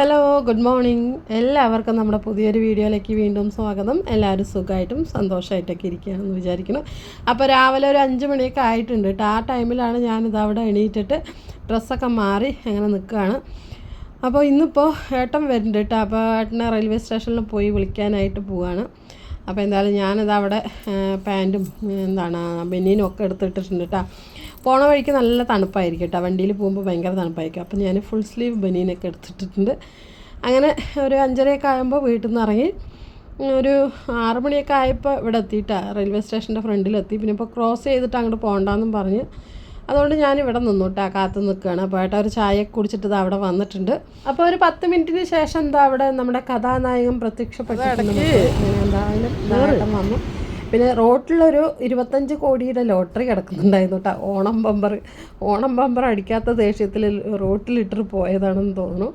Hello good morning എല്ലാവർക്കും നമ്മുടെ പുതിയൊരു വീഡിയോയിലേക്ക് വീണ്ടും സ്വാഗതം. എല്ലാവരും സുഖമായിട്ടും സന്തോഷമായിട്ടൊക്കെ ഇരിക്കുകയാണെന്ന് വിചാരിക്കുന്നു. അപ്പോൾ രാവിലെ ഒരു അഞ്ച് മണിയൊക്കെ ആയിട്ടുണ്ട് കേട്ടോ. ആ ടൈമിലാണ് ഞാനിത് അവിടെ എണീറ്റിട്ട് ഡ്രസ്സൊക്കെ മാറി അങ്ങനെ നിൽക്കുകയാണ്. അപ്പോൾ ഇന്നിപ്പോൾ ഏട്ടൻ വരുന്നുണ്ട് കേട്ടോ. അപ്പോൾ ഏട്ടനെ റെയിൽവേ സ്റ്റേഷനിൽ പോയി വിളിക്കാനായിട്ട് പോവുകയാണ്. അപ്പോൾ എന്തായാലും ഞാനിത് അവിടെ പാന്റും എന്താണ് ബെന്നീനും ഒക്കെ എടുത്തിട്ടിട്ടുണ്ട് കേട്ടോ. പോണ വഴിക്ക് നല്ല തണുപ്പായിരിക്കും കേട്ടോ. വണ്ടിയിൽ പോകുമ്പോൾ ഭയങ്കര തണുപ്പായിരിക്കും. അപ്പോൾ ഞാൻ ഫുൾ സ്ലീവ് ബനിയനൊക്കെ എടുത്തിട്ടിട്ടുണ്ട്. അങ്ങനെ ഒരു അഞ്ചരയൊക്കെ ആകുമ്പോൾ വീട്ടിൽ നിന്ന് ഇറങ്ങി. ഒരു ആറ് മണിയൊക്കെ ആയപ്പോൾ ഇവിടെ എത്തിയിട്ടാണ് റെയിൽവേ സ്റ്റേഷന്റെ ഫ്രണ്ടിലെത്തി പിന്നെ ഇപ്പോൾ ക്രോസ് ചെയ്തിട്ട് അങ്ങോട്ട് പോകണ്ടെന്നും പറഞ്ഞ്. അതുകൊണ്ട് ഞാൻ ഇവിടെ നിന്നുട്ടാ കാത്തു നിൽക്കുകയാണ് അപ്പോൾ ഏട്ടാ ഒരു ചായ കുടിച്ചിട്ട് ഇത് അവിടെ വന്നിട്ടുണ്ട്. അപ്പോൾ ഒരു പത്ത് മിനിറ്റിന് ശേഷം എന്താ അവിടെ നമ്മുടെ കഥാനായകൻ പ്രത്യക്ഷപ്പെട്ടിട്ടുണ്ട് എന്തായാലും ഏട്ടൻ വന്നു. പിന്നെ റോട്ടിലൊരു ഇരുപത്തഞ്ച് കോടിയുടെ ലോട്ടറി കിടക്കുന്നുണ്ടായിരുന്നു കേട്ടോ. ഓണം ബമ്പർ ഓണം ബമ്പർ അടിക്കാത്ത ദേഷ്യത്തിൽ റോട്ടിലിട്ടിട്ട് പോയതാണെന്ന് തോന്നുന്നു.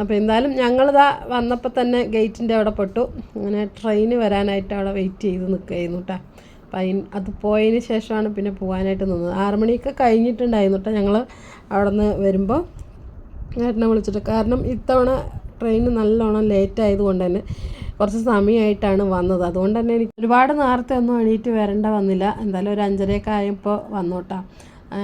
അപ്പോൾ എന്തായാലും ഞങ്ങളിതാ വന്നപ്പോൾ തന്നെ ഗേറ്റിന്റെ അവിടെ പെട്ടു. അങ്ങനെ ട്രെയിന് വരാനായിട്ട് അവിടെ വെയിറ്റ് ചെയ്ത് നിൽക്കുകയായിരുന്നു കേട്ടോ. അപ്പം അതിന് അത് പോയതിന് ശേഷമാണ് പിന്നെ പോകാനായിട്ട് നിന്നത്. ആറ് മണിയൊക്കെ കഴിഞ്ഞിട്ടുണ്ടായിരുന്നു കേട്ടോ ഞങ്ങൾ അവിടെ നിന്ന് വരുമ്പോൾ ഏട്ടനെ വിളിച്ചിട്ട്. കാരണം ഇത്തവണ ട്രെയിൻ നല്ലോണം ലേറ്റ് ആയതുകൊണ്ട് തന്നെ കുറച്ച് സമയമായിട്ടാണ് വന്നത്. അതുകൊണ്ട് തന്നെ എനിക്ക് ഒരുപാട് നേരത്തെ ഒന്നും എണീറ്റ് വരേണ്ട വന്നില്ല. എന്തായാലും ഒരു അഞ്ചരയൊക്കെ ആയപ്പോൾ വന്നോട്ടാ.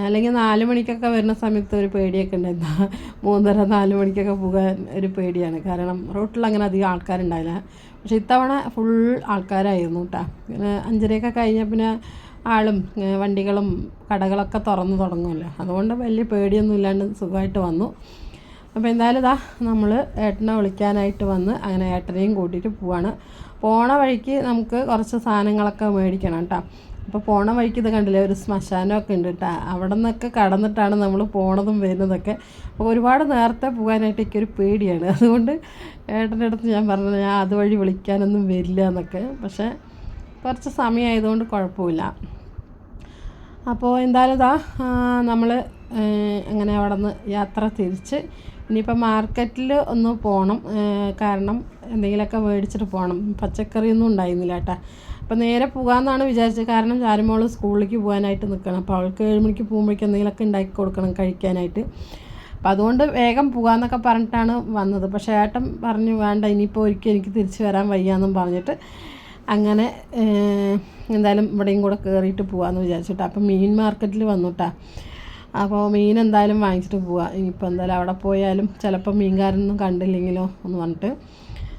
അല്ലെങ്കിൽ നാല് മണിക്കൊക്കെ വരുന്ന സമയത്ത് ഒരു പേടിയൊക്കെ ഉണ്ടായിരുന്നു. മൂന്നര നാല് മണിക്കൊക്കെ പോകാൻ ഒരു പേടിയാണ്. കാരണം റോട്ടിൽ അങ്ങനെ അധികം ആൾക്കാരുണ്ടായില്ല. പക്ഷെ ഇത്തവണ ഫുൾ ആൾക്കാരായിരുന്നു കേട്ടോ പിന്നെ അഞ്ചരയൊക്കെ കഴിഞ്ഞാൽ പിന്നെ ആളും വണ്ടികളും കടകളൊക്കെ തുറന്നു തുടങ്ങുമല്ലോ അതുകൊണ്ട് വലിയ പേടിയൊന്നും ഇല്ലാണ്ട് സുഖമായിട്ട് വന്നു. അപ്പോൾ എന്തായാലും ഇതാ നമ്മൾ ഏട്ടനെ വിളിക്കാനായിട്ട് വന്ന് അങ്ങനെ ഏട്ടനെയും കൂട്ടിയിട്ട് പോവാണ്. പോണ വഴിക്ക് നമുക്ക് കുറച്ച് സാധനങ്ങളൊക്കെ മേടിക്കണം കേട്ടോ അപ്പോൾ പോണ വഴിക്ക് ഇത് കണ്ടില്ലേ ഒരു ശ്മശാനമൊക്കെ ഉണ്ട് കേട്ടോ അവിടെ നിന്നൊക്കെ കടന്നിട്ടാണ് നമ്മൾ പോണതും വരുന്നതൊക്കെ. അപ്പോൾ ഒരുപാട് നേരത്തെ പോകാനായിട്ട് എനിക്കൊരു പേടിയാണ്. അതുകൊണ്ട് ഏട്ടന്റെ അടുത്ത് ഞാൻ പറഞ്ഞത് ഞാൻ അതുവഴി വിളിക്കാനൊന്നും വരില്ല എന്നൊക്കെ. പക്ഷേ കുറച്ച് സമയമായതുകൊണ്ട് കുഴപ്പമില്ല. അപ്പോൾ എന്തായാലും ഇതാ നമ്മൾ അങ്ങനെ അവിടെ നിന്ന് യാത്ര തിരിച്ച് ഇനിയിപ്പോൾ മാർക്കറ്റിൽ ഒന്ന് പോകണം കാരണം എന്തെങ്കിലുമൊക്കെ മേടിച്ചിട്ട് പോകണം പച്ചക്കറിയൊന്നും ഉണ്ടായിരുന്നില്ല കേട്ടോ. അപ്പോൾ നേരെ പോകാമെന്നാണ് വിചാരിച്ചത്. കാരണം ചാരുമോൾ സ്കൂളിലേക്ക് പോകാനായിട്ട് നിൽക്കണം. അപ്പോൾ അവൾക്ക് ഏഴ് മണിക്ക് പോകുമ്പോഴേക്കും എന്തെങ്കിലുമൊക്കെ ഉണ്ടാക്കി കൊടുക്കണം കഴിക്കാനായിട്ട്. അപ്പോൾ അതുകൊണ്ട് വേഗം പോകാമെന്നൊക്കെ പറഞ്ഞിട്ടാണ് വന്നത്. പക്ഷേ ഏട്ടൻ പറഞ്ഞു വേണ്ട ഇനിയിപ്പോൾ ഒരിക്കൽ എനിക്ക് തിരിച്ചു വരാൻ വയ്യാന്നും പറഞ്ഞിട്ട് അങ്ങനെ എന്തായാലും ഇവിടെയും കൂടെ കയറിയിട്ട് പോകാമെന്ന് വിചാരിച്ചിട്ടാണ് അപ്പം മീൻ മാർക്കറ്റിൽ വന്നുട്ടാ അപ്പോൾ മീൻ എന്തായാലും വാങ്ങിച്ചിട്ട് പോവാം. ഇനിയിപ്പോൾ എന്തായാലും അവിടെ പോയാലും ചിലപ്പോൾ മീൻകാരനൊന്നും കണ്ടില്ലെങ്കിലോ എന്ന് പറഞ്ഞിട്ട്.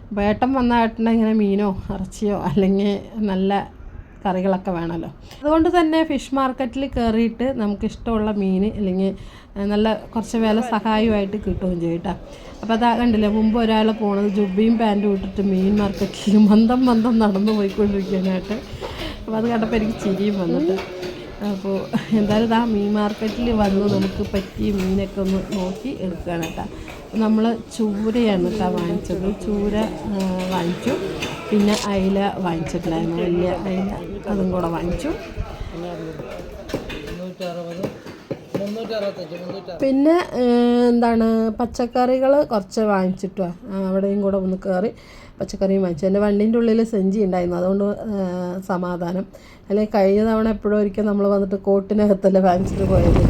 അപ്പോൾ ഏട്ടൻ വന്ന ഏട്ടന്റെ ഇങ്ങനെ മീനോ ഇറച്ചിയോ അല്ലെങ്കിൽ നല്ല കറികളൊക്കെ വേണമല്ലോ അതുകൊണ്ട് തന്നെ ഫിഷ് മാർക്കറ്റിൽ കയറിയിട്ട് നമുക്ക് ഇഷ്ടമുള്ള മീൻ അല്ലെങ്കിൽ നല്ല കുറച്ച് വില സഹായമായിട്ട് കിട്ടുകയും ചെയ്യും കേട്ടോ. അപ്പോൾ അതാ കണ്ടില്ലേ മുമ്പ് ഒരാൾ പോണത് ജുബിയും പാന്റും ഇട്ടിട്ട് മീൻ മാർക്കറ്റിൽ മന്ദം മന്ദം നടന്നു പോയിക്കൊണ്ടിരിക്കാനായിട്ട് അപ്പോൾ അത് കണ്ടപ്പോൾ എനിക്ക് ചിരിയും വന്നിട്ട്. അപ്പോൾ എന്തായാലും ആ മീൻ മാർക്കറ്റിൽ വന്ന് നമുക്ക് പറ്റിയ മീനൊക്കെ ഒന്ന് നോക്കി എടുക്കുകയാണ് കേട്ടോ. നമ്മൾ ചൂരയാണ് കേട്ടോ വാങ്ങിച്ചത്. ചൂര വാങ്ങിച്ചു. പിന്നെ അയില വാങ്ങിച്ചിട്ടില്ലായിരുന്നു വലിയ അയില അതും കൂടെ വാങ്ങിച്ചു. പിന്നെ എന്താണ് പച്ചക്കറികൾ കുറച്ച് വാങ്ങിച്ചിട്ടോ അവിടെയും കൂടെ ഒന്ന് കയറി പച്ചക്കറിയും വാങ്ങിച്ചു. എന്റെ വണ്ടീന്റെ ഉള്ളിൽ സെഞ്ചി ഉണ്ടായിരുന്നു. അതുകൊണ്ട് സമാധാനം. അല്ലെങ്കിൽ കഴിഞ്ഞ തവണ എപ്പോഴും ഒരിക്കൽ നമ്മൾ വന്നിട്ട് കോട്ടിനകത്തല്ലേ വാങ്ങിച്ചിട്ട് പോയത്.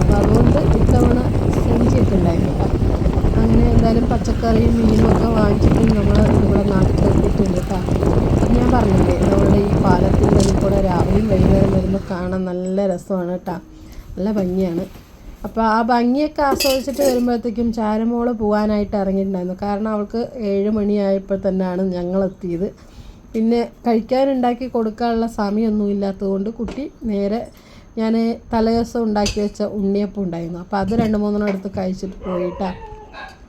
അപ്പോൾ അതുകൊണ്ട് ഇത്തവണ സെഞ്ചിയൊക്കെ ഉണ്ടായിരുന്നു അങ്ങനെ എന്തായാലും പച്ചക്കറിയും മീനും ഒക്കെ വാങ്ങിച്ചിട്ട് നമ്മൾ ഇവിടെ നാട്ടിലെത്തിയിട്ടുണ്ട് കേട്ടോ. ഞാൻ പറഞ്ഞില്ലേ നമ്മുടെ ഈ പാലത്തിന്റെ കൂടെ രാവിലെയും വൈകുന്നേരം വരുമ്പോൾ കാണാൻ നല്ല രസമാണ് കേട്ടോ. നല്ല ഭംഗിയാണ്. അപ്പോൾ ആ ഭംഗിയൊക്കെ ആസ്വദിച്ചിട്ട് വരുമ്പോഴത്തേക്കും ചാരമോൾ പോകാനായിട്ട് ഇറങ്ങിയിട്ടുണ്ടായിരുന്നു. കാരണം അവൾക്ക് ഏഴ് മണിയായപ്പോൾ തന്നെയാണ് ഞങ്ങൾ എത്തിയത്. പിന്നെ കഴിക്കാനുണ്ടാക്കി കൊടുക്കാനുള്ള സമയമൊന്നും ഇല്ലാത്തതുകൊണ്ട് കുട്ടി നേരെ ഞാൻ തലേദിവസം ഉണ്ടാക്കി വെച്ച ഉണ്ണിയപ്പം ഉണ്ടായിരുന്നു. അപ്പോൾ അത് രണ്ട് മൂന്നെണ്ണം എടുത്ത് കഴിച്ചിട്ട് പോയിട്ടാണ്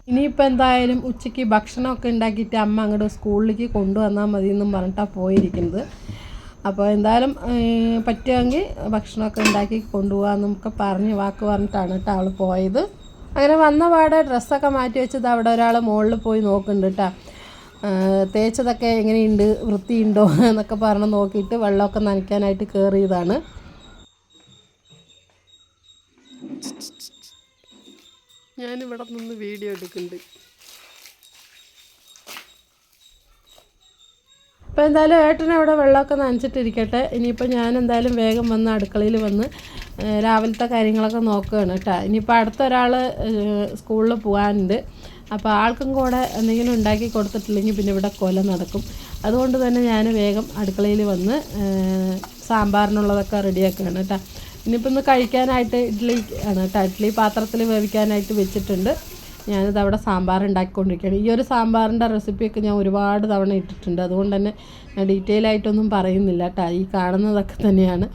ഇനിയിപ്പോൾ എന്തായാലും ഉച്ചയ്ക്ക് ഭക്ഷണമൊക്കെ ഉണ്ടാക്കിയിട്ട് അമ്മ അങ്ങോട്ട് സ്കൂളിലേക്ക് കൊണ്ടുവന്നാൽ മതി എന്നും പറഞ്ഞിട്ടാണ് പോയിരിക്കുന്നത്. അപ്പോൾ എന്തായാലും പറ്റുമെങ്കിൽ ഭക്ഷണമൊക്കെ ഉണ്ടാക്കി കൊണ്ടുപോകാമെന്നൊക്കെ പറഞ്ഞ് വാക്ക് പറഞ്ഞിട്ടാണ് കേട്ടോ അവൾ പോയത്. അങ്ങനെ വന്ന പാടെ ഡ്രസ്സൊക്കെ മാറ്റി വെച്ചത് അവിടെ ഒരാൾ മുകളിൽ പോയി നോക്കുന്നുണ്ട് കേട്ടോ. തേച്ചതൊക്കെ എങ്ങനെയുണ്ട് വൃത്തിയുണ്ടോ എന്നൊക്കെ പറഞ്ഞ് നോക്കിയിട്ട് വെള്ളമൊക്കെ നനയ്ക്കാനായിട്ട് കയറിയതാണ് ഞാനിവിടെ നിന്ന് വീഡിയോ എടുക്കുന്നുണ്ട്. അപ്പോൾ എന്തായാലും ഏട്ടൻ അവിടെ വെള്ളമൊക്കെ നനച്ചിട്ടിരിക്കട്ടെ. ഇനിയിപ്പോൾ ഞാൻ എന്തായാലും വേഗം വന്ന് അടുക്കളയിൽ വന്ന് രാവിലത്തെ കാര്യങ്ങളൊക്കെ നോക്കുകയാണ് കേട്ടോ. ഇനിയിപ്പോൾ അടുത്ത ഒരാൾ സ്കൂളിൽ പോകാനുണ്ട്. അപ്പോൾ ആൾക്കും കൂടെ എന്തെങ്കിലും ഉണ്ടാക്കി കൊടുത്തിട്ടില്ലെങ്കിൽ പിന്നെ ഇവിടെ കൊല നടക്കും. അതുകൊണ്ട് തന്നെ ഞാൻ വേഗം അടുക്കളയിൽ വന്ന് സാമ്പാറിനുള്ളതൊക്കെ റെഡിയാക്കുകയാണ് കേട്ടോ. ഇനിയിപ്പോൾ ഇന്ന് കഴിക്കാനായിട്ട് ഇഡ്ഡലി ആണ് കേട്ടോ. ഇഡ്ഡലി പാത്രത്തിൽ വേവിക്കാനായിട്ട് വെച്ചിട്ടുണ്ട്. ഞാനിത് അവിടെ സാമ്പാർ ഉണ്ടാക്കിക്കൊണ്ടിരിക്കുകയാണ് ഈ ഒരു സാമ്പാറിന്റെ റെസിപ്പിയൊക്കെ ഞാൻ ഒരുപാട് തവണ ഇട്ടിട്ടുണ്ട്. അതുകൊണ്ട് തന്നെ ഞാൻ ഡീറ്റെയിൽ ആയിട്ടൊന്നും പറയുന്നില്ല കേട്ടോ ഈ കാണുന്നതൊക്കെ തന്നെയാണ്.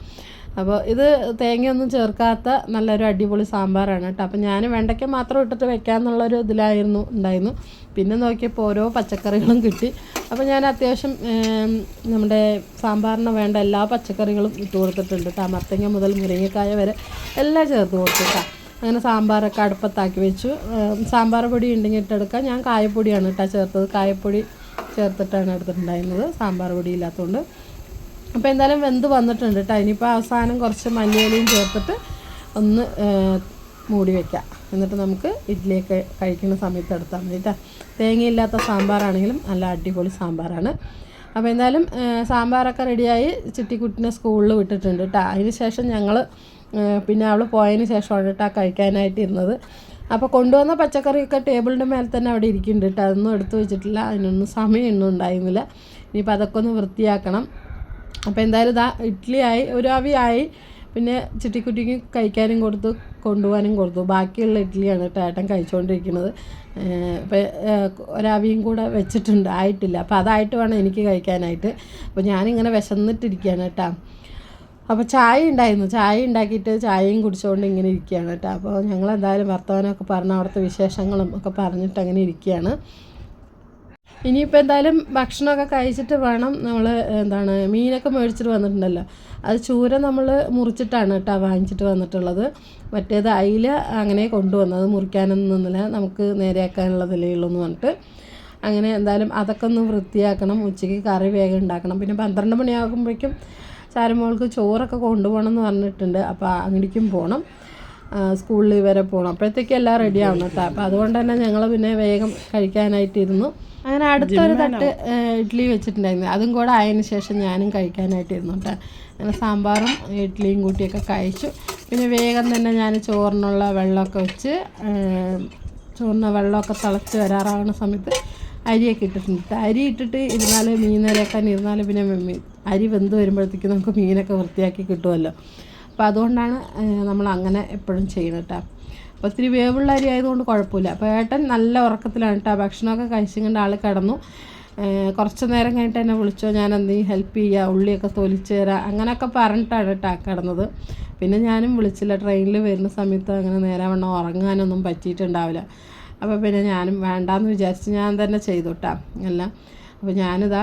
അപ്പോൾ ഇത് തേങ്ങയൊന്നും ചേർക്കാത്ത നല്ലൊരു അടിപൊളി സാമ്പാറാണ് കേട്ടോ അപ്പോൾ ഞാൻ വെണ്ടയ്ക്ക മാത്രം ഇട്ടിട്ട് വെക്കാമെന്നുള്ളൊരു ഇതിലായിരുന്നു ഉണ്ടായിരുന്നു. പിന്നെ നോക്കിയപ്പോൾ ഓരോ പച്ചക്കറികളും കിട്ടി. അപ്പോൾ ഞാൻ അത്യാവശ്യം നമ്മുടെ സാമ്പാറിന് വേണ്ട എല്ലാ പച്ചക്കറികളും ഇട്ട് കൊടുത്തിട്ടുണ്ട് കേട്ടോ മത്തങ്ങ മുതൽ മുരിങ്ങക്കായ വരെ എല്ലാം ചേർത്ത് കൊടുത്തു കേട്ടോ അങ്ങനെ സാമ്പാറൊക്കെ അടുപ്പത്താക്കി വെച്ചു. സാമ്പാർ പൊടി ഉണ്ടെങ്കിൽ ഇട്ടെടുക്കാം. ഞാൻ കായപ്പൊടിയാണ് ഇട്ടാ ചേർത്തത്. കായപ്പൊടി ചേർത്തിട്ടാണ് എടുത്തിട്ടുണ്ടായിരുന്നത്. സാമ്പാർ പൊടി ഇല്ലാത്തതുകൊണ്ട്. അപ്പോൾ എന്തായാലും വെന്ത് വന്നിട്ടുണ്ട് കേട്ടോ. ഇനിയിപ്പോൾ അവസാനം കുറച്ച് മല്ലിയിലയും ചേർത്തിട്ട് ഒന്ന് മൂടി വയ്ക്കാം എന്നിട്ട് നമുക്ക് ഇഡ്ഡലിയൊക്കെ കഴിക്കുന്ന സമയത്ത് എടുത്താൽ മതി കേട്ടോ. തേങ്ങയില്ലാത്ത സാമ്പാറാണെങ്കിലും നല്ല അടിപൊളി സാമ്പാറാണ്. അപ്പോൾ എന്തായാലും സാമ്പാറൊക്കെ റെഡിയായി ചിട്ടിക്കുട്ടിനെ സ്കൂളിൽ വിട്ടിട്ടുണ്ട് കേട്ടോ. അതിന് ശേഷം ഞങ്ങൾ പിന്നെ അവൾ പോയതിന് ശേഷമാണ് കേട്ടോ കഴിക്കാനായിട്ട് ഇരുന്നത്. അപ്പോൾ കൊണ്ടുവന്ന പച്ചക്കറിയൊക്കെ ടേബിളിന്റെ മേലെ തന്നെ അവിടെ ഇരിക്കുന്നുണ്ട് കേട്ടോ അതൊന്നും എടുത്തു വെച്ചിട്ടില്ല. അതിനൊന്നും സമയമൊന്നും ഉണ്ടായിരുന്നില്ല. ഇനിയിപ്പോൾ അതൊക്കെ ഒന്ന് വൃത്തിയാക്കണം. അപ്പോൾ എന്തായാലും ഇതാ ഇഡ്ഡലിയായി ഒരു ആവിയായി പിന്നെ ചിട്ടിക്കുട്ടിക്ക് കഴിക്കാനും കൊടുത്തു കൊണ്ടുപോകാനും കൊടുത്തു. ബാക്കിയുള്ള ഇഡ്ഡലിയാണ് ഏട്ടൻ കഴിച്ചുകൊണ്ടിരിക്കുന്നത് ഇപ്പോൾ ഒരാവിയും കൂടെ വെച്ചിട്ടുണ്ട് ആയിട്ടില്ല അപ്പോൾ അതായിട്ട് വേണം എനിക്ക് കഴിക്കാനായിട്ട്. അപ്പോൾ ഞാനിങ്ങനെ വിശന്നിട്ടിരിക്കുകയാണ് കേട്ടോ അപ്പോൾ ചായ ഉണ്ടായിരുന്നു. ചായ ഉണ്ടാക്കിയിട്ട് ചായയും കുടിച്ചുകൊണ്ട് ഇങ്ങനെ ഇരിക്കുകയാണ് കേട്ടോ. അപ്പോൾ ഞങ്ങൾ എന്തായാലും വർത്തമാനമൊക്കെ പറഞ്ഞ് അവിടുത്തെ വിശേഷങ്ങളും ഒക്കെ പറഞ്ഞിട്ട് അങ്ങനെ ഇരിക്കുകയാണ്. ഇനിയിപ്പോൾ എന്തായാലും ഭക്ഷണമൊക്കെ കഴിച്ചിട്ട് വേണം നമ്മൾ എന്താണ് മീനൊക്കെ മേടിച്ചിട്ട് വന്നിട്ടുണ്ടല്ലോ. അത് ചൂര നമ്മൾ മുറിച്ചിട്ടാണ് കേട്ടോ വാങ്ങിച്ചിട്ട് വന്നിട്ടുള്ളത്. മറ്റേത് അയില അങ്ങനെ കൊണ്ടുവന്നത്. മുറിക്കാനൊന്നും നിന്നില്ല. നമുക്ക് നേരെയാക്കാനുള്ളതല്ലേ ഉള്ളൂ എന്ന് പറഞ്ഞിട്ട്. അങ്ങനെ എന്തായാലും അതൊക്കെ ഒന്ന് വൃത്തിയാക്കണം. ഉച്ചയ്ക്ക് കറി വേഗം ഉണ്ടാക്കണം. പിന്നെ പന്ത്രണ്ട് മണിയാകുമ്പോഴേക്കും ചാരുമോൾക്ക് ചോറൊക്കെ കൊണ്ടുപോകണം എന്ന് പറഞ്ഞിട്ടുണ്ട് അപ്പോൾ അങ്ങടിക്കും പോകണം സ്കൂളിൽ വരെ പോകണം അപ്പോഴത്തേക്കും എല്ലാം റെഡി ആവണം കേട്ടോ അപ്പോൾ അതുകൊണ്ട് തന്നെ ഞങ്ങൾ പിന്നെ വേഗം കഴിക്കാനായിട്ടിരുന്നു. അങ്ങനെ അടുത്തൊരു തട്ട് ഇഡ്ഡലി വെച്ചിട്ടുണ്ടായിരുന്നു. അതും കൂടെ ആയതിനു ശേഷം ഞാനും കഴിക്കാനായിട്ടിരുന്നു കേട്ടോ അങ്ങനെ സാമ്പാറും ഇഡ്ഡലിയും കൂട്ടിയൊക്കെ കഴിച്ചു. പിന്നെ വേഗം തന്നെ ഞാൻ ചോറിനുള്ള വെള്ളമൊക്കെ വെച്ച് ചോറിന് വെള്ളമൊക്കെ തിളച്ച് വരാറാവുന്ന സമയത്ത് അരിയൊക്കെ ഇട്ടിട്ടുണ്ട്. അരി ഇട്ടിട്ട് ഇരുന്നാൽ മീൻ നിരക്കാൻ ഇരുന്നാൽ പിന്നെ അരി വെന്ത് വരുമ്പോഴത്തേക്ക് നമുക്ക് മീനൊക്കെ വൃത്തിയാക്കി കിട്ടുമല്ലോ. അപ്പോൾ അതുകൊണ്ടാണ് നമ്മൾ അങ്ങനെ എപ്പോഴും ചെയ്യുന്നത് കേട്ടോ അപ്പോൾ ഇത്തിരി വേവുള്ള അരി ആയതുകൊണ്ട് കുഴപ്പമില്ല. അപ്പോൾ ഏട്ടൻ നല്ല ഉറക്കത്തിലാണ് കേട്ടോ ഭക്ഷണമൊക്കെ കഴിച്ചുകൊണ്ട് ആൾ കിടന്നു. കുറച്ച് നേരം കഴിഞ്ഞിട്ട് എന്നെ വിളിച്ചോ ഞാൻ എന്തെങ്കിലും ഹെൽപ്പ് ചെയ്യുക ഉള്ളിയൊക്കെ തൊലിച്ച് തരാം അങ്ങനെയൊക്കെ പറഞ്ഞിട്ടാണ് കേട്ടോ കിടന്നത്. പിന്നെ ഞാനും വിളിച്ചില്ല. ട്രെയിനിൽ വരുന്ന സമയത്ത് അങ്ങനെ നേരെ വണ്ണം ഉറങ്ങാനൊന്നും പറ്റിയിട്ടുണ്ടാവില്ല. അപ്പോൾ പിന്നെ ഞാനും വേണ്ടാന്ന് വിചാരിച്ച് ഞാൻ തന്നെ ചെയ്തു കേട്ടോ എല്ലാം. അപ്പോൾ ഞാനിതാ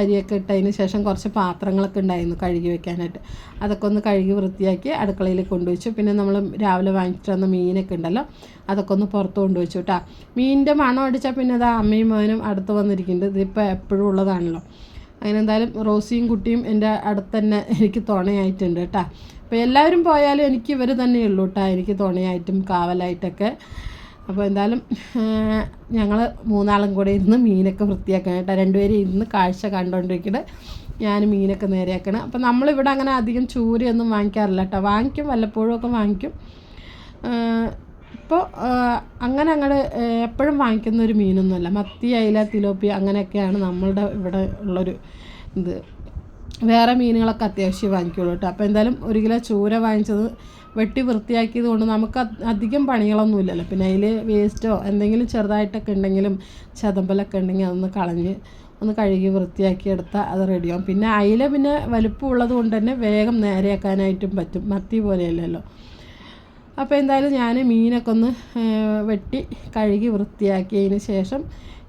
അരിയൊക്കെ ഇട്ടതിന് ശേഷം കുറച്ച് പാത്രങ്ങളൊക്കെ ഉണ്ടായിരുന്നു കഴുകി വെക്കാനായിട്ട്. അതൊക്കെ ഒന്ന് കഴുകി വൃത്തിയാക്കി അടുക്കളയിൽ കൊണ്ടുവച്ചു. പിന്നെ നമ്മൾ രാവിലെ വാങ്ങിച്ചിട്ട് വന്ന മീനൊക്കെ ഉണ്ടല്ലോ അതൊക്കെ ഒന്ന് പുറത്ത് കൊണ്ടുവച്ചു കേട്ടോ. മീനിന്റെ മണം അടിച്ചാൽ പിന്നെ അത് അമ്മയും മോനും അടുത്ത് വന്നിരിക്കുന്നുണ്ട്. ഇതിപ്പോൾ എപ്പോഴും ഉള്ളതാണല്ലോ. അങ്ങനെ എന്തായാലും റോസിയും കുട്ടിയും എന്റെ അടുത്ത് തന്നെ എനിക്ക് തുണയായിട്ടുണ്ട് കേട്ടോ. അപ്പോൾ എല്ലാവരും പോയാലും എനിക്ക് ഇവർ തന്നെയുള്ളൂ കേട്ടോ. എനിക്ക് തുണയായിട്ടും കാവലായിട്ടൊക്കെ. അപ്പോൾ എന്തായാലും ഞങ്ങൾ മൂന്നാളും കൂടെ ഇരുന്ന് മീനൊക്കെ വൃത്തിയാക്കണം കേട്ടോ രണ്ടുപേരും ഇരുന്ന് കാഴ്ച കണ്ടുകൊണ്ടിരിക്കുന്നത് ഞാൻ മീനൊക്കെ നേരെയാക്കണം. അപ്പോൾ നമ്മളിവിടെ അങ്ങനെ അധികം ചൂരയൊന്നും വാങ്ങിക്കാറില്ല കേട്ടോ. വാങ്ങിക്കും വല്ലപ്പോഴും ഒക്കെ വാങ്ങിക്കും. ഇപ്പോൾ അങ്ങനെ അങ്ങോട്ട് എപ്പോഴും വാങ്ങിക്കുന്ന ഒരു മീനൊന്നുമല്ല. മത്തി അയില തിലോപ്പി അങ്ങനെയൊക്കെയാണ് നമ്മളുടെ ഇവിടെ ഉള്ളൊരു ഇത്. വേറെ മീനുകളൊക്കെ അത്യാവശ്യം വാങ്ങിക്കുള്ളൂ കേട്ടോ. അപ്പോൾ എന്തായാലും ഒരു കിലോ ചൂര വാങ്ങിച്ചത് വെട്ടി വൃത്തിയാക്കിയത് കൊണ്ട് നമുക്ക് അധികം പണികളൊന്നും ഇല്ലല്ലോ പിന്നെ അതിൽ വേസ്റ്റോ എന്തെങ്കിലും ചെറുതായിട്ടൊക്കെ ഉണ്ടെങ്കിലും ചതമ്പലൊക്കെ ഉണ്ടെങ്കിൽ അതൊന്ന് കളഞ്ഞ് ഒന്ന് കഴുകി വൃത്തിയാക്കി എടുത്താൽ അത് റെഡിയാവും പിന്നെ അയില പിന്നെ വലുപ്പമുള്ളത് കൊണ്ട് തന്നെ വേഗം നേരെയാക്കാനായിട്ടും പറ്റും. മത്തി പോലെയല്ലല്ലോ. അപ്പോൾ എന്തായാലും ഞാൻ മീനൊക്കെ ഒന്ന് വെട്ടി കഴുകി വൃത്തിയാക്കിയതിന് ശേഷം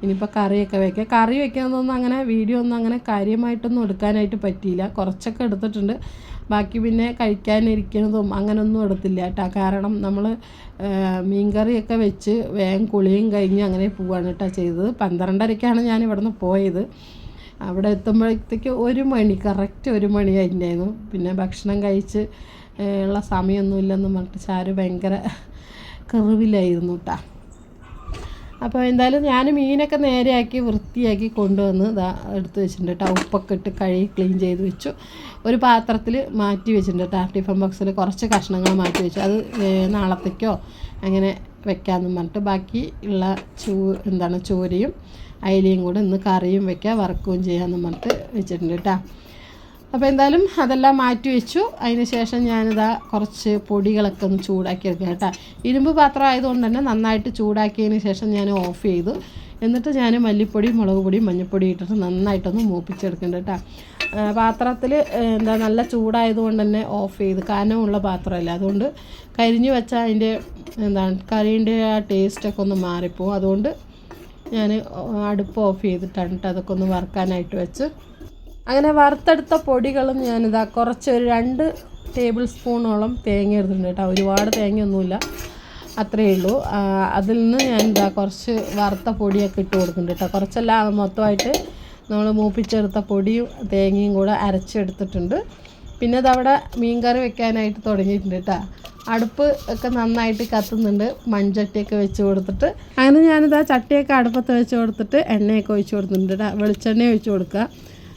ഇനിയിപ്പോൾ കറിയൊക്കെ വെക്കുക കറി വെക്കുന്നതൊന്നും അങ്ങനെ വീഡിയോ ഒന്നും അങ്ങനെ കാര്യമായിട്ടൊന്നും എടുക്കാനായിട്ട് പറ്റിയില്ല. കുറച്ചൊക്കെ എടുത്തിട്ടുണ്ട്. ബാക്കി പിന്നെ കഴിക്കാനിരിക്കുന്നതും അങ്ങനൊന്നും എടുത്തില്ല കേട്ടോ. കാരണം നമ്മൾ മീൻകറിയൊക്കെ വെച്ച് വേഗം കുളിയും കഴിഞ്ഞ് അങ്ങനെ പോവാണ് കേട്ടോ ചെയ്തത്. പന്ത്രണ്ടരയ്ക്കാണ് ഞാൻ ഇവിടുന്ന് പോയത്. അവിടെ എത്തുമ്പോഴത്തേക്ക് ഒരു മണി കറക്റ്റ് ഒരു മണി അതിന്റെയായിരുന്നു പിന്നെ ഭക്ഷണം കഴിച്ച് ഉള്ള സമയമൊന്നുമില്ലെന്ന് പറഞ്ഞിട്ട് ചാരു ഭയങ്കര കറിവിലായിരുന്നു കേട്ടോ. അപ്പോൾ എന്തായാലും ഞാൻ മീനൊക്കെ നേരെയാക്കി വൃത്തിയാക്കി കൊണ്ടുവന്ന് ഇതാ എടുത്ത് വെച്ചിട്ടുണ്ട് കേട്ടോ. ഉപ്പൊക്കെ ഇട്ട് കഴുകി ക്ലീൻ ചെയ്ത് വെച്ചു. ഒരു പാത്രത്തിൽ മാറ്റി വെച്ചിട്ടുണ്ട് കേട്ടോ. ടിഫൻ ബോക്സിൽ കുറച്ച് കഷ്ണങ്ങൾ മാറ്റി വെച്ചു. അത് നാളത്തേക്കോ അങ്ങനെ വെക്കാമെന്ന് പറഞ്ഞിട്ട് ബാക്കി ഉള്ള ചൂ എന്താണ് ചോരയും അയിലയും കൂടെ ഇന്ന് കറിയും വെക്കുക വറക്കുകയും ചെയ്യാമെന്ന് പറഞ്ഞിട്ട് വെച്ചിട്ടുണ്ട് കേട്ടോ. അപ്പോൾ എന്തായാലും അതെല്ലാം മാറ്റി വെച്ചു. അതിന് ശേഷം ഞാനിതാ കുറച്ച് പൊടികളൊക്കെ ഒന്ന് ചൂടാക്കി എടുക്കുക കേട്ടോ. ഇരുമ്പ് പാത്രം ആയതുകൊണ്ട് തന്നെ നന്നായിട്ട് ചൂടാക്കിയതിന് ശേഷം ഞാൻ ഓഫ് ചെയ്തു. എന്നിട്ട് ഞാൻ മല്ലിപ്പൊടി മുളക് പൊടി മഞ്ഞൾപ്പൊടി ഇട്ടിട്ട് നന്നായിട്ടൊന്ന് മൂപ്പിച്ചെടുക്കുന്നുണ്ട് കേട്ടോ. പാത്രത്തിൽ എന്താ നല്ല ചൂടായതുകൊണ്ട് തന്നെ ഓഫ് ചെയ്ത് കനമുള്ള പാത്രമല്ല? അതുകൊണ്ട് കരിഞ്ഞു വെച്ചാൽ അതിന്റെ എന്താണ് കറീന്റെ ആ ടേസ്റ്റൊക്കെ ഒന്ന് മാറിപ്പോവും. അതുകൊണ്ട് ഞാൻ അടുപ്പ് ഓഫ് ചെയ്തിട്ടാണ് അതൊക്കെ ഒന്ന് വറുക്കാനായിട്ട് വെച്ച്. അങ്ങനെ വറുത്തെടുത്ത പൊടികളും ഞാനിതാ കുറച്ച് ഒരു രണ്ട് ടേബിൾ സ്പൂണോളം തേങ്ങ എടുത്തിട്ടുണ്ട് കേട്ടോ ഒരുപാട് തേങ്ങയൊന്നുമില്ല അത്രയേ ഉള്ളൂ. അതിൽ നിന്ന് ഞാൻ ഇതാ കുറച്ച് വറുത്ത പൊടിയൊക്കെ ഇട്ട് കൊടുക്കുന്നുണ്ട് കേട്ടോ കുറച്ചെല്ലാം മൊത്തമായിട്ട് നമ്മൾ മൂപ്പിച്ചെടുത്ത പൊടിയും തേങ്ങയും കൂടെ അരച്ചെടുത്തിട്ടുണ്ട്. പിന്നെ അതവിടെ മീൻ കറി വെക്കാനായിട്ട് തുടങ്ങിയിട്ടുണ്ട് കേട്ടോ. അടുപ്പ് ഒക്കെ നന്നായിട്ട് കത്തുന്നുണ്ട്. മൺചട്ടിയൊക്കെ വെച്ച് കൊടുത്തിട്ട്. അങ്ങനെ ഞാനിതാ ചട്ടിയൊക്കെ അടുപ്പത്ത് വെച്ച് കൊടുത്തിട്ട് എണ്ണയൊക്കെ ഒഴിച്ച് കൊടുത്തിട്ടുണ്ട് കേട്ടോ. വെളിച്ചെണ്ണ ഒഴിച്ച് കൊടുക്കുക.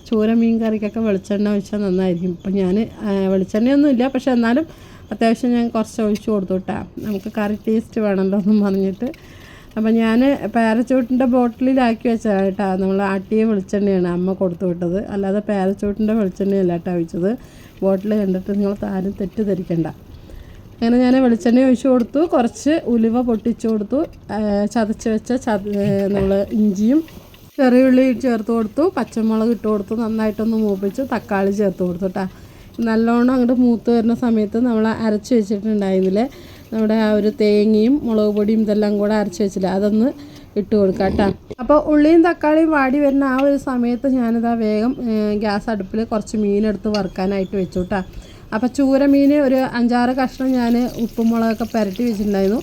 ചൂര മീൻ കറിക്കൊക്കെ വെളിച്ചെണ്ണ ഒഴിച്ചാൽ നന്നായിരിക്കും. ഇപ്പം ഞാൻ വെളിച്ചെണ്ണയൊന്നും ഇല്ല. പക്ഷെ എന്നാലും അത്യാവശ്യം ഞാൻ കുറച്ച് ഒഴിച്ച് കൊടുത്തു കേട്ടോ. നമുക്ക് കറി ടേസ്റ്റ് വേണമല്ലോ എന്നും പറഞ്ഞിട്ട്. അപ്പം ഞാൻ പാരച്ചൂട്ടിന്റെ ബോട്ടിലാക്കി വെച്ചതാണ് കേട്ടോ നമ്മൾ ആട്ടിയ വെളിച്ചെണ്ണയാണ് അമ്മ കൊടുത്തു വിട്ടത്. അല്ലാതെ പാരച്ചൂട്ടിന്റെ വെളിച്ചെണ്ണയല്ല കേട്ടോ ഒഴിച്ചത്. ബോട്ടിൽ കണ്ടിട്ട് നിങ്ങൾ താരം തെറ്റിദ്ധരിക്കണ്ട. അങ്ങനെ ഞാൻ വെളിച്ചെണ്ണ ഒഴിച്ചു കൊടുത്തു. കുറച്ച് ഉലുവ പൊട്ടിച്ചു കൊടുത്തു. ചതച്ച് വെച്ച നമ്മൾ ഇഞ്ചിയും ചെറിയ ഉള്ളി ചേർത്ത് കൊടുത്തു. പച്ചമുളക് ഇട്ട് കൊടുത്തു. നന്നായിട്ടൊന്ന് മൂപ്പിച്ചു തക്കാളി ചേർത്ത് കൊടുത്തു കേട്ടോ നല്ലോണം അങ്ങോട്ട് മൂത്ത് വരുന്ന സമയത്ത് നമ്മൾ അരച്ച് വെച്ചിട്ടുണ്ടായിരുന്നില്ലേ? നമ്മുടെ ആ ഒരു തേങ്ങയും മുളക് പൊടിയും ഇതെല്ലാം കൂടെ അരച്ച് വെച്ചില്ല അതൊന്ന് ഇട്ട് കൊടുക്കാം കേട്ടോ. അപ്പോൾ ഉള്ളിയും തക്കാളിയും വാടി വരുന്ന ആ ഒരു സമയത്ത് ഞാനിതാ വേഗം ഗ്യാസ് അടുപ്പിൽ കുറച്ച് മീനെടുത്ത് വറുക്കാനായിട്ട് വെച്ചു കേട്ടോ. അപ്പോൾ ചൂര മീൻ ഒരു അഞ്ചാറ് കഷ്ണം ഞാൻ ഉപ്പും മുളകൊക്കെ പുരട്ടി വെച്ചിട്ടുണ്ടായിരുന്നു.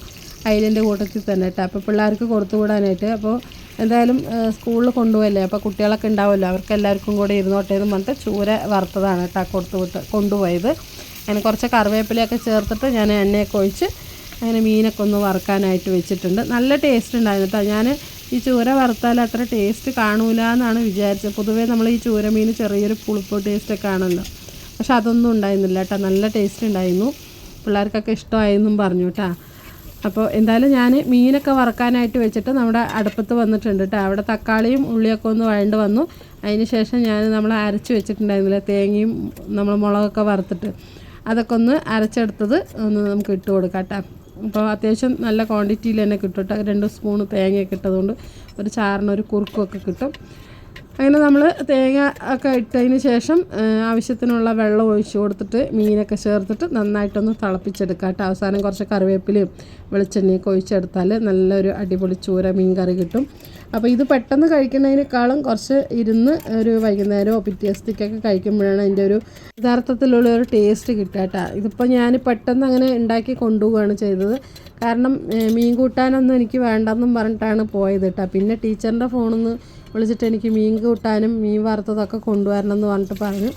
അയിലിന്റെ കൂട്ടത്തിൽ തന്നെ കേട്ടോ. അപ്പോൾ പിള്ളേർക്ക് കൊടുത്തു വിടാനായിട്ട് അപ്പോൾ എന്തായാലും സ്കൂളിൽ കൊണ്ടുപോയല്ലേ? അപ്പോൾ കുട്ടികളൊക്കെ ഉണ്ടാവുമല്ലോ? അവർക്ക് എല്ലാവർക്കും കൂടെ ഇരുന്നോട്ടേന്ന് പറഞ്ഞിട്ട് ചൂര വറുത്തതാണ് കേട്ടോ കൊടുത്തു വിട്ട് കൊണ്ടുപോയത്. അങ്ങനെ കുറച്ച് കറിവേപ്പിലയൊക്കെ ചേർത്തിട്ട് ഞാൻ എണ്ണയൊക്കെ ഒഴിച്ച് അങ്ങനെ മീനൊക്കെ ഒന്ന് വറുക്കാനായിട്ട് വെച്ചിട്ടുണ്ട്. നല്ല ടേസ്റ്റ് ഉണ്ടായിരുന്നു കേട്ടോ ഞാൻ ഈ ചൂര വറുത്താൽ അത്ര ടേസ്റ്റ് കാണൂല എന്നാണ് വിചാരിച്ചത്. പൊതുവേ നമ്മൾ ഈ ചൂര മീൻ ചെറിയൊരു പുളിപ്പ് ടേസ്റ്റൊക്കെ ആണല്ലോ. പക്ഷെ അതൊന്നും ഉണ്ടായിരുന്നില്ല കേട്ടോ നല്ല ടേസ്റ്റ് ഉണ്ടായിരുന്നു. പിള്ളേർക്കൊക്കെ ഇഷ്ടമായെന്നും പറഞ്ഞു കേട്ടോ അപ്പോൾ എന്തായാലും ഞാൻ മീനൊക്കെ വറക്കാനായിട്ട് വെച്ചിട്ട് നമ്മുടെ അടുപ്പത്ത് വന്നിട്ടുണ്ട് കേട്ടോ അവിടെ തക്കാളിയും ഉള്ളിയൊക്കെ ഒന്ന് വഴണ്ട് വന്നു. അതിന് ശേഷം ഞാൻ നമ്മൾ അരച്ച് വെച്ചിട്ടുണ്ടായിരുന്നില്ല? തേങ്ങയും നമ്മൾ മുളകൊക്കെ വറുത്തിട്ട്. അതൊക്കെ ഒന്ന് അരച്ചെടുത്തത് ഒന്ന് നമുക്ക് ഇട്ട് കൊടുക്കാം കേട്ടോ. അപ്പോൾ അത്യാവശ്യം നല്ല ക്വാണ്ടിറ്റിയിൽ തന്നെ കിട്ടും കേട്ടോ. രണ്ട് സ്പൂൺ തേങ്ങയൊക്കെ ഇട്ടതുകൊണ്ട് ഒരു ചാറിനൊരു കുറുക്കുമൊക്കെ കിട്ടും. അങ്ങനെ നമ്മൾ തേങ്ങ ഒക്കെ ഇട്ടതിന് ശേഷം ആവശ്യത്തിനുള്ള വെള്ളം ഒഴിച്ച് കൊടുത്തിട്ട് മീനൊക്കെ ചേർത്തിട്ട് നന്നായിട്ടൊന്ന് തിളപ്പിച്ചെടുക്കുക കേട്ടോ. അവസാനം കുറച്ച് കറിവേപ്പിലയും വെളിച്ചെണ്ണയൊക്കെ ഒഴിച്ചെടുത്താൽ നല്ലൊരു അടിപൊളി ചൂര മീൻ കറി കിട്ടും. അപ്പോൾ ഇത് പെട്ടെന്ന് കഴിക്കുന്നതിനേക്കാളും കുറച്ച് ഇരുന്ന് ഒരു വൈകുന്നേരമോ പിറ്റേസ്റ്റിക്കൊക്കെ കഴിക്കുമ്പോഴാണ് അതിന്റെ ഒരു യഥാർത്ഥത്തിലുള്ള ഒരു ടേസ്റ്റ് കിട്ടുക കേട്ടോ. ഇതിപ്പോൾ ഞാൻ പെട്ടെന്ന് അങ്ങനെ ഉണ്ടാക്കി കൊണ്ടുപോവുകയാണ് ചെയ്തത്. കാരണം മീൻ കൂട്ടാനൊന്നും എനിക്ക് വേണ്ടെന്നും പറഞ്ഞിട്ടാണ് പോയത് കേട്ടോ. പിന്നെ ടീച്ചറിന്റെ ഫോണിൽ നിന്ന് വിളിച്ചിട്ട് എനിക്ക് മീൻ കൂട്ടാനും മീൻ വറുത്തതൊക്കെ കൊണ്ടുവരണം എന്ന് പറഞ്ഞിട്ട് പറഞ്ഞു.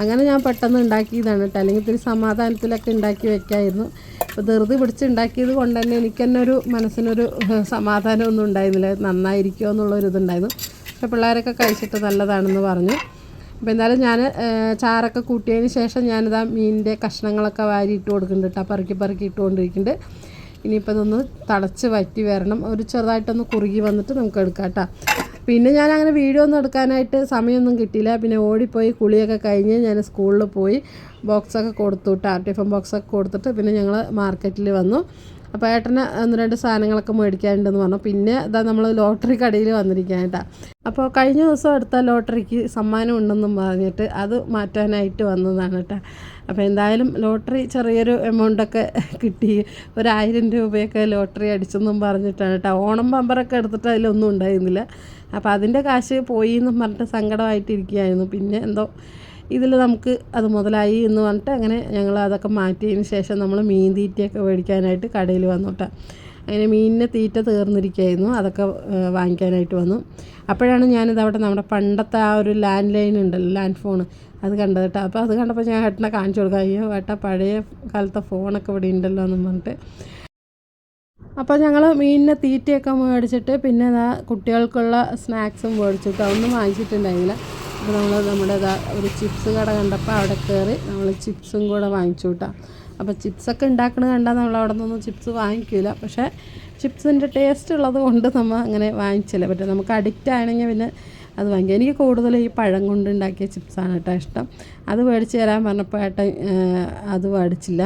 അങ്ങനെ ഞാൻ പെട്ടെന്ന് ഉണ്ടാക്കിയതാണ് കേട്ടോ. അല്ലെങ്കിൽ ഇത്തിരി സമാധാനത്തിലൊക്കെ ഉണ്ടാക്കി വെക്കായിരുന്നു. അപ്പോൾ ധൃതി പിടിച്ച് ഉണ്ടാക്കിയത് കൊണ്ട് തന്നെ എനിക്ക് തന്നെ ഒരു മനസ്സിനൊരു സമാധാനമൊന്നും ഉണ്ടായിരുന്നില്ല. നന്നായിരിക്കുമോ എന്നുള്ളൊരു ഇതുണ്ടായിരുന്നു. പക്ഷേ പിള്ളേരൊക്കെ കഴിച്ചിട്ട് നല്ലതാണെന്ന് പറഞ്ഞു. അപ്പോൾ എന്തായാലും ഞാൻ ചാറൊക്കെ കൂട്ടിയതിന് ശേഷം ഞാനിതാ മീനിന്റെ കഷ്ണങ്ങളൊക്കെ വാരി ഇട്ട് കൊടുക്കുന്നുണ്ട് കേട്ടോ. പറക്കി പറക്കി ഇട്ടുകൊണ്ടിരിക്കുന്നുണ്ട് ഇനിയിപ്പോൾ ഇതൊന്ന് തളച്ച് വറ്റി വരണം. ഒരു ചെറുതായിട്ടൊന്ന് കുറുകി വന്നിട്ട് നമുക്ക് എടുക്കാം കേട്ടോ. പിന്നെ ഞാൻ അങ്ങനെ വീഡിയോ ഒന്നും എടുക്കാനായിട്ട് സമയമൊന്നും കിട്ടിയില്ല. പിന്നെ ഓടിപ്പോയി കുളിയൊക്കെ കഴിഞ്ഞ് ഞാൻ സ്കൂളിൽ പോയി ബോക്സൊക്കെ കൊടുത്തു കേട്ടോ ബോക്സൊക്കെ കൊടുത്തിട്ട് പിന്നെ ഞങ്ങൾ മാർക്കറ്റിൽ വന്നു. അപ്പോൾ ഏട്ടന് ഒന്ന് രണ്ട് സാധനങ്ങളൊക്കെ മേടിക്കാനുണ്ടെന്ന് പറഞ്ഞു. പിന്നെ ഇതാ നമ്മൾ ലോട്ടറി കടയിൽ വന്നിരിക്കാൻ കേട്ടോ അപ്പോൾ കഴിഞ്ഞ ദിവസം എടുത്ത ലോട്ടറിക്ക് സമ്മാനം ഉണ്ടെന്നും പറഞ്ഞിട്ട് അത് മാറ്റാനായിട്ട് വന്നതാണ് കേട്ടോ അപ്പോൾ എന്തായാലും ലോട്ടറി ചെറിയൊരു എമൗണ്ടൊക്കെ കിട്ടി. ഒരായിരം രൂപയൊക്കെ ലോട്ടറി അടിച്ചെന്നും പറഞ്ഞിട്ടാണ് കേട്ടോ ഓണം പമ്പറൊക്കെ എടുത്തിട്ട് അതിലൊന്നും ഉണ്ടായിരുന്നില്ല. അപ്പോൾ അതിന്റെ കാശ് പോയി എന്നും പറഞ്ഞിട്ട് സങ്കടമായിട്ടിരിക്കുകയായിരുന്നു. പിന്നെ എന്തോ ഇതിൽ നമുക്ക് അത് മുതലായി എന്ന് പറഞ്ഞിട്ട് അങ്ങനെ ഞങ്ങൾ അതൊക്കെ മാറ്റിയതിന് ശേഷം നമ്മൾ മീൻ തീറ്റയൊക്കെ മേടിക്കാനായിട്ട് കടയിൽ വന്നു അങ്ങനെ മീനിന് തീറ്റ തീർന്നിരിക്കുകയായിരുന്നു. അതൊക്കെ വാങ്ങിക്കാനായിട്ട് വന്നു. അപ്പോഴാണ് ഞാനിത് അവിടെ നമ്മുടെ പണ്ടത്തെ ആ ഒരു ലാൻഡ് ലൈൻ ഉണ്ടല്ലോ ലാൻഡ് ഫോൺ അത് കണ്ടത് കേട്ടോ. അപ്പോൾ അത് കണ്ടപ്പോൾ ഞാൻ ഏട്ടനെ കാണിച്ചു കൊടുക്കാം. അയ്യോ ഏട്ടാ പഴയ കാലത്തെ ഫോണൊക്കെ ഇവിടെ ഉണ്ടല്ലോ എന്ന് പറഞ്ഞിട്ട്. അപ്പോൾ ഞങ്ങൾ മീനിനെ തീറ്റയൊക്കെ മേടിച്ചിട്ട് പിന്നെ കുട്ടികൾക്കുള്ള സ്നാക്സും മേടിച്ചിട്ട് ഒന്നും വാങ്ങിച്ചിട്ടുണ്ടായില്ല അപ്പോൾ നമ്മൾ നമ്മുടെ ഒരു ചിപ്സ് കട കണ്ടപ്പോൾ അവിടെ കയറി നമ്മൾ ചിപ്സും കൂടെ വാങ്ങിച്ചു കേട്ടോ അപ്പോൾ ചിപ്സൊക്കെ ഉണ്ടാക്കണത് കണ്ടാൽ നമ്മൾ അവിടെ നിന്നൊന്നും ചിപ്സ് വാങ്ങിക്കില്ല പക്ഷേ ചിപ്സിന്റെ ടേസ്റ്റ് ഉള്ളത് കൊണ്ട് നമ്മൾ അങ്ങനെ വാങ്ങിച്ചില്ല. പറ്റും നമുക്ക് അഡിക്റ്റ് ആണെങ്കിൽ പിന്നെ അത് വാങ്ങിക്കുക എനിക്ക് കൂടുതലും ഈ പഴം കൊണ്ട് ഉണ്ടാക്കിയ ചിപ്സാണ് കേട്ടോ ഇഷ്ടം. അത് മേടിച്ച് തരാൻ പറഞ്ഞപ്പോൾ ഏട്ടൻ അത് മേടിച്ചില്ല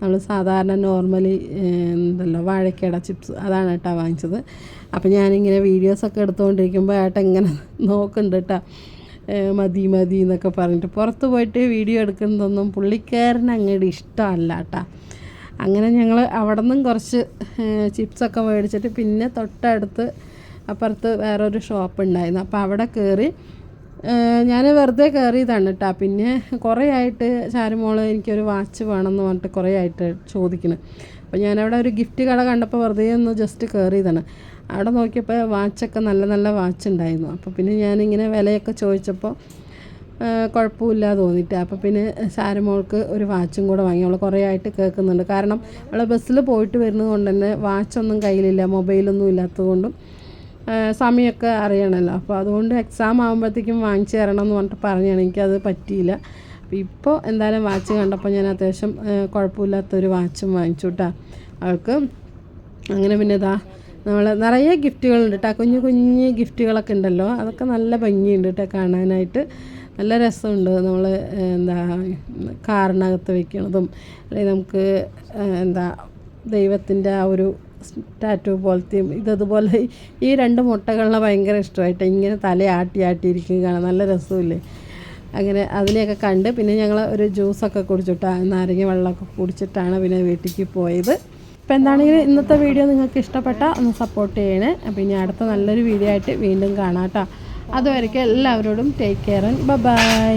നമ്മൾ സാധാരണ നോർമലി എന്തല്ലോ വാഴക്കേട ചിപ്സ് അതാണ് കേട്ടോ വാങ്ങിച്ചത്. അപ്പോൾ ഞാനിങ്ങനെ വീഡിയോസൊക്കെ എടുത്തുകൊണ്ടിരിക്കുമ്പോൾ ഏട്ടൻ ഇങ്ങനെ നോക്കുന്നുണ്ട് കേട്ടോ മതി മതി എന്നൊക്കെ പറഞ്ഞിട്ട് പുറത്ത് പോയിട്ട് വീഡിയോ എടുക്കുന്നതൊന്നും പുള്ളിക്കാരന് അങ്ങോട്ട് ഇഷ്ടമല്ല കേട്ടോ അങ്ങനെ ഞങ്ങൾ അവിടെ നിന്നും കുറച്ച് ചിപ്സൊക്കെ മേടിച്ചിട്ട് പിന്നെ തൊട്ടടുത്ത് അപ്പുറത്ത് വേറൊരു ഷോപ്പ് ഉണ്ടായിരുന്നു. അപ്പോൾ അവിടെ കയറി ഞാൻ വെറുതെ കയറിയതാണ് കേട്ടോ പിന്നെ കുറേ ആയിട്ട് ചാരുമോൾ എനിക്കൊരു വാച്ച് വേണമെന്ന് പറഞ്ഞിട്ട് കുറേ ആയിട്ട് ചോദിക്കണം. അപ്പോൾ ഞാനവിടെ ഒരു ഗിഫ്റ്റ് കട കണ്ടപ്പോൾ വെറുതെ ഒന്ന് ജസ്റ്റ് കയറിയതാണ് അവിടെ നോക്കിയപ്പോൾ വാച്ചൊക്കെ നല്ല നല്ല വാച്ച് ഉണ്ടായിരുന്നു അപ്പോൾ പിന്നെ ഞാനിങ്ങനെ വിലയൊക്കെ ചോദിച്ചപ്പോൾ കുഴപ്പമില്ല തോന്നിയിട്ട്. അപ്പോൾ പിന്നെ സാരമോൾക്ക് ഒരു വാച്ചും കൂടെ വാങ്ങി. അവൾ കുറേ ആയിട്ട് കേൾക്കുന്നുണ്ട്. കാരണം അവൾ ബസ്സിൽ പോയിട്ട് വരുന്നത് കൊണ്ട് തന്നെ വാച്ചൊന്നും കയ്യിലില്ല മൊബൈലൊന്നും ഇല്ലാത്തതുകൊണ്ടും സമയമൊക്കെ അറിയണമല്ലോ. അപ്പോൾ അതുകൊണ്ട് എക്സാം ആകുമ്പോഴത്തേക്കും വാങ്ങിച്ചു തരണം എന്ന് പറഞ്ഞിട്ട് പറഞ്ഞാണ്. എനിക്കത് പറ്റിയില്ല. അപ്പോൾ ഇപ്പോൾ എന്തായാലും വാച്ച് കണ്ടപ്പോൾ ഞാൻ അത്യാവശ്യം കുഴപ്പമില്ലാത്തൊരു വാച്ചും വാങ്ങിച്ചു കേട്ടോ. അവൾക്ക് അങ്ങനെ പിന്നെ ഇതാ നമ്മൾ നിറയെ ഗിഫ്റ്റുകളുണ്ട് കേട്ടോ കുഞ്ഞു കുഞ്ഞു ഗിഫ്റ്റുകളൊക്കെ ഉണ്ടല്ലോ. അതൊക്കെ നല്ല ഭംഗിയുണ്ട് കേട്ടോ കാണാനായിട്ട്. നല്ല രസമുണ്ട്. നമ്മൾ എന്താ കാറിനകത്ത് വെക്കണതും അല്ലെങ്കിൽ നമുക്ക് എന്താ ദൈവത്തിന്റെ ആ ഒരു ടാറ്റു പോലത്തെയും ഇതതുപോലെ ഈ രണ്ട് മുട്ടകളിനെ ഭയങ്കര ഇഷ്ടമായിട്ട്. ഇങ്ങനെ തല ആട്ടി ആട്ടിയിരിക്കും കാണാൻ. നല്ല രസമില്ലേ അങ്ങനെ അതിനെയൊക്കെ കണ്ട് പിന്നെ ഞങ്ങൾ ഒരു ജ്യൂസൊക്കെ കുടിച്ചിട്ട് നാരങ്ങ വെള്ളമൊക്കെ കുടിച്ചിട്ടാണ് പിന്നെ വീട്ടിലേക്ക് പോയത്. അപ്പോൾ എന്താണെങ്കിലും ഇന്നത്തെ വീഡിയോ നിങ്ങൾക്ക് ഇഷ്ടപ്പെട്ട ഒന്ന് സപ്പോർട്ട് ചെയ്യണേ. അപ്പോൾ ഇനി അടുത്ത നല്ലൊരു വീഡിയോ ആയിട്ട് വീണ്ടും കാണാം കേട്ടോ. അതുവരെയ്ക്കും എല്ലാവരോടും ടേക്ക് കെയർ ആൻഡ് ബൈ